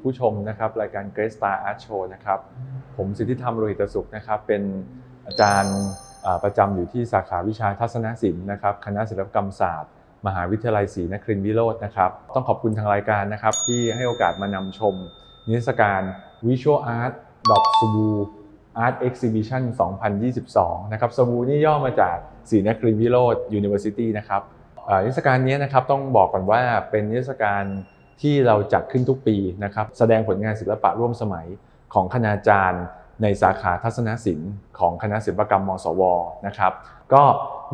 ผู้ชมนะครับรายการ Great Star Art Show นะครับผมสิทธิธรรมโรหิตสุขนะครับเป็นอาจารย์ประจำอยู่ที่สาขาวิชาทัศนศิลป์นะครับคณะศิลปกรรมศาสตร์ มหาวิทยาลัยศรีนครินทรวิโรจน์นะครับต้องขอบคุณทางรายการนะครับที่ให้โอกาสมานำชม นิทรรศการ Visual Art s u b u Art Exhibition 2022 นะครับสบูนี่ย่อมาจากศรีนครินทรวิโรจน์ University นะครับนิทรรศการนี้นะครับต้องบอกก่อนว่าเป็นนิทรรศการ ที่เราจัดขึ้นทุกปีนะครับแสดงผลงานศิลปะร่วมสมัยของคณาจารย์ ในสาขาทัศนศิลป์ของคณะศิลปกรรมมศวนะครับ ก็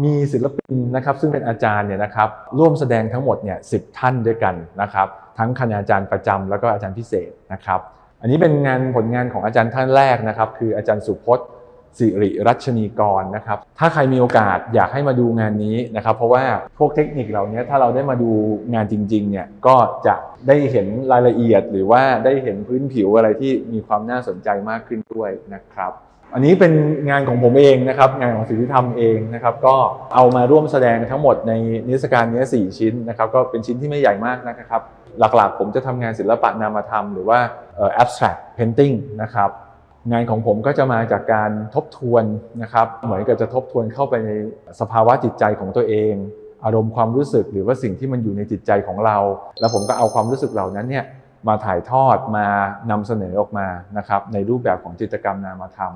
มีศิลปินนะครับซึ่งเป็นอาจารย์เนี่ยนะครับร่วมแสดงทั้งหมดเนี่ยสิท่านด้วยกันนะครับ ทั้งคณาจารย์ประจำแล้วก็อาจารย์พิเศษนะครับ อันนี้เป็นงานผลงานของอาจารย์ท่านแรกนะครับ คืออาจารย์สุพจน์ สิริรัชนีกรนะครับ ถ้าใครมีโอกาสอยากให้มาดูงานนี้นะครับ เพราะว่าพวกเทคนิคเหล่านี้ถ้าเราได้มาดูงานจริงๆเนี่ยก็จะได้เห็นรายละเอียด หรือว่าได้เห็นพื้นผิวอะไรที่มีความน่าสนใจมากขึ้นด้วยนะครับ อันนี้เป็นงานของผมเองนะครับ งานของสิทธิธรรมเองนะครับ ก็เอามาร่วมแสดงทั้งหมดในนิทรรศการนี้4ชิ้นนะครับ ก็เป็นชิ้นที่ไม่ใหญ่มากนะครับ หลักๆ ผมจะทำงานศิลปะนามธรรม หรือว่าเอ่อ abstract painting นะครับ งานของผมก็จะมาจากการทบทวนนะครับ เหมือนกับจะทบทวนเข้าไปในสภาวะจิตใจของตัวเอง อารมณ์ความรู้สึกหรือว่าสิ่งที่มันอยู่ในจิตใจของเรา แล้วผมก็เอาความรู้สึกเหล่านั้นเนี่ยมาถ่ายทอดมานำเสนอออกมานะครับในรูปแบบของจิตกรรมนามธรรม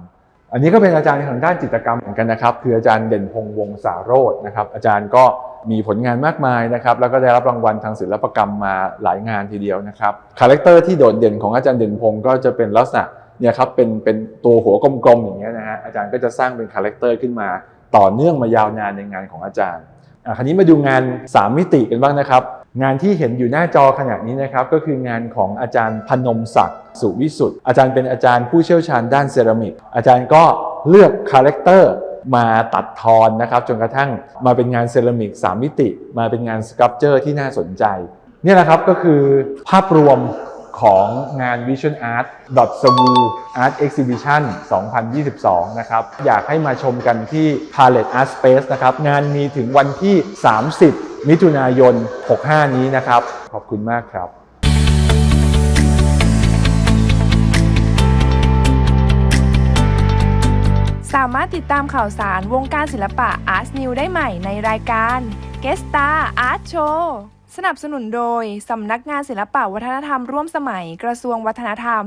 อันนี้ก็เป็นอาจารย์ทางด้านจิตกรรมเหมือนกันนะครับ คืออาจารย์เด่นพงษ์วงศาโรจนะครับ อาจารย์ก็มีผลงานมากมายนะครับ แล้วก็ได้รับรางวัลทางศิลปกรรมมาหลายงานทีเดียวนะครับ คาแรคเตอร์ที่โดดเด่นของอาจารย์เด่นพงษ์ก็จะเป็นลักษณะ เนี่ยครับเป็นเป็นตัวหัวกลมๆอย่างเงี้ยนะฮะอาจารย์ก็จะสร้างเป็นคาแรคเตอร์ขึ้นมาต่อเนื่องมายาวนานในงานของอาจารย์อะคราวนี้มาดูงาน 3 มิติกันบ้างนะครับ งานที่เห็นอยู่หน้าจอขณะนี้นะครับก็คืองานของอาจารย์พนมศักดิ์สุวิสุทธ์อาจารย์เป็นอาจารย์ผู้เชี่ยวชาญด้านเซรามิก อาจารย์ก็เลือกคาแรคเตอร์มาตัดทอนนะครับจนกระทั่งมาเป็นงานเซรามิก 3 มิติ มาเป็นงานสครับเจอร์ที่น่าสนใจ นี่แหละครับก็คือภาพรวม ของงาน Vision Art s w o Art Exhibition 2022 นะครับ อยากให้มาชมกันที่ Palette Art Space นะครับ งานมีถึงวันที่ 30 มิถุนายน 65 นี้นะครับ ขอบคุณมากครับสามารถติดตามข่าวสารวงการศิลปะ Art New ได้ใหม่ในรายการ Guest Star Art Show สนับสนุนโดย สำนักงานศิลปะวัฒนธรรมร่วมสมัยกระทรวงวัฒนธรรม